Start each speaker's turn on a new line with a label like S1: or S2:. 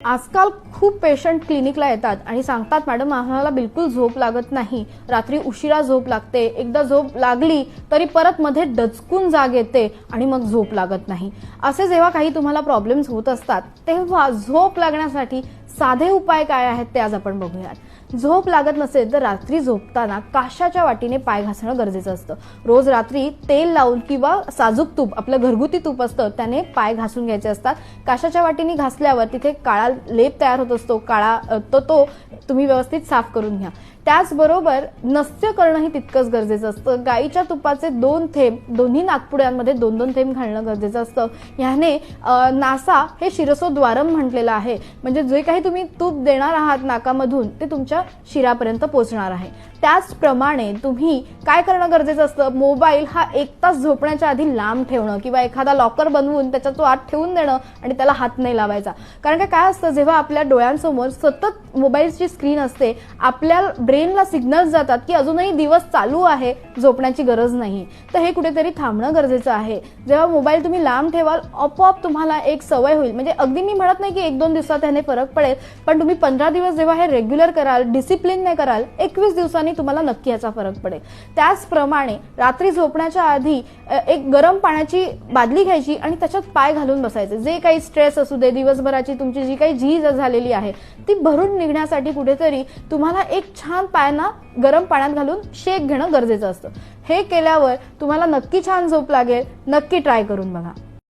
S1: आजकाल खूप पेशंट क्लिनिकला येतात आणि सांगतात मॅडम आम्हाला बिलकुल झोप लागत नाही. रात्री उशिरा झोप लागते. एकदा झोप लागली तरी परत मध्ये डचकून जाग येते आणि मग झोप लागत नाही. असे जेव्हा काही तुम्हाला प्रॉब्लेम्स होत असतात तेव्हा झोप लागण्यासाठी साधे उपाय काय आहेत ते आज आपण बघूयात. झोप लागत नसेल तर रात्री झोपताना काशाच्या वाटीने पाय घासणं गरजेचं असतं. रोज रात्री तेल लावून किंवा साजूक तूप आपलं घरगुती तूप असतं त्याने पाय घासून घ्यायचे असतात. काशाच्या वाटीने घासल्यावर तिथे काळा लेप तयार होत असतो. काळा तो तो तुम्ही व्यवस्थित साफ करून घ्या. त्याचबरोबर नस्य करणंही तितकंच गरजेचं असतं. गाईच्या तुपाचे दोन थेंब दोन्ही नागपुड्यांमध्ये दोन दोन थेंब घालणं गरजेचं असतं. ह्याने नासा हे शिरसोद्वारम म्हटलेलं आहे. म्हणजे जे काही तुम्ही तूप देणार आहात नाकामधून ते तुमच्या शिरापर्यंत पोहोचणार आहे. त्याचप्रमाणे तुम्ही काय करणं गरजेचं असतं? मोबाईल हा एक तास झोपण्याच्या आधी लांब ठेवणं किंवा एखादा लॉकर बनवून त्याच्या तो आत ठेवून देणं आणि त्याला हात नाही लावायचा. कारण का काय असतं? जेव्हा आपल्या डोळ्यांसमोर सतत मोबाईलची स्क्रीन असते आपल्या ब्रेनला सिग्नल्स जातात की अजूनही दिवस चालू आहे झोपण्याची गरज नाही. तर हे कुठेतरी थांबणं गरजेचं आहे. जेव्हा मोबाईल तुम्ही लांब ठेवाल आपोआप तुम्हाला एक सवय होईल. म्हणजे अगदी मी म्हणत नाही की एक दोन दिवसात ह्याने फरक पडेल पण तुम्ही पंधरा दिवस जेव्हा हे रेग्युलर कराल डिसिप्लिनने कराल एकवीस दिवसांनी तुम्हाला नक्की याचा फरक पडेल. त्याचप्रमाणे रात्री झोपण्याच्या आधी एक गरम पाण्याची बादली घ्यायची आणि त्याच्यात पाय घालून बसायचे. जे काही स्ट्रेस असू दे दिवसभराची तुमची जी काही झीज झालेली आहे ती भरून निघण्यासाठी कुठेतरी तुम्हाला एक छान पायांना गरम पाण्यात घालून शेक घेणं गरजेचं असतं. हे केल्यावर तुम्हाला नक्की छान झोप लागेल. नक्की ट्राय करून बघा.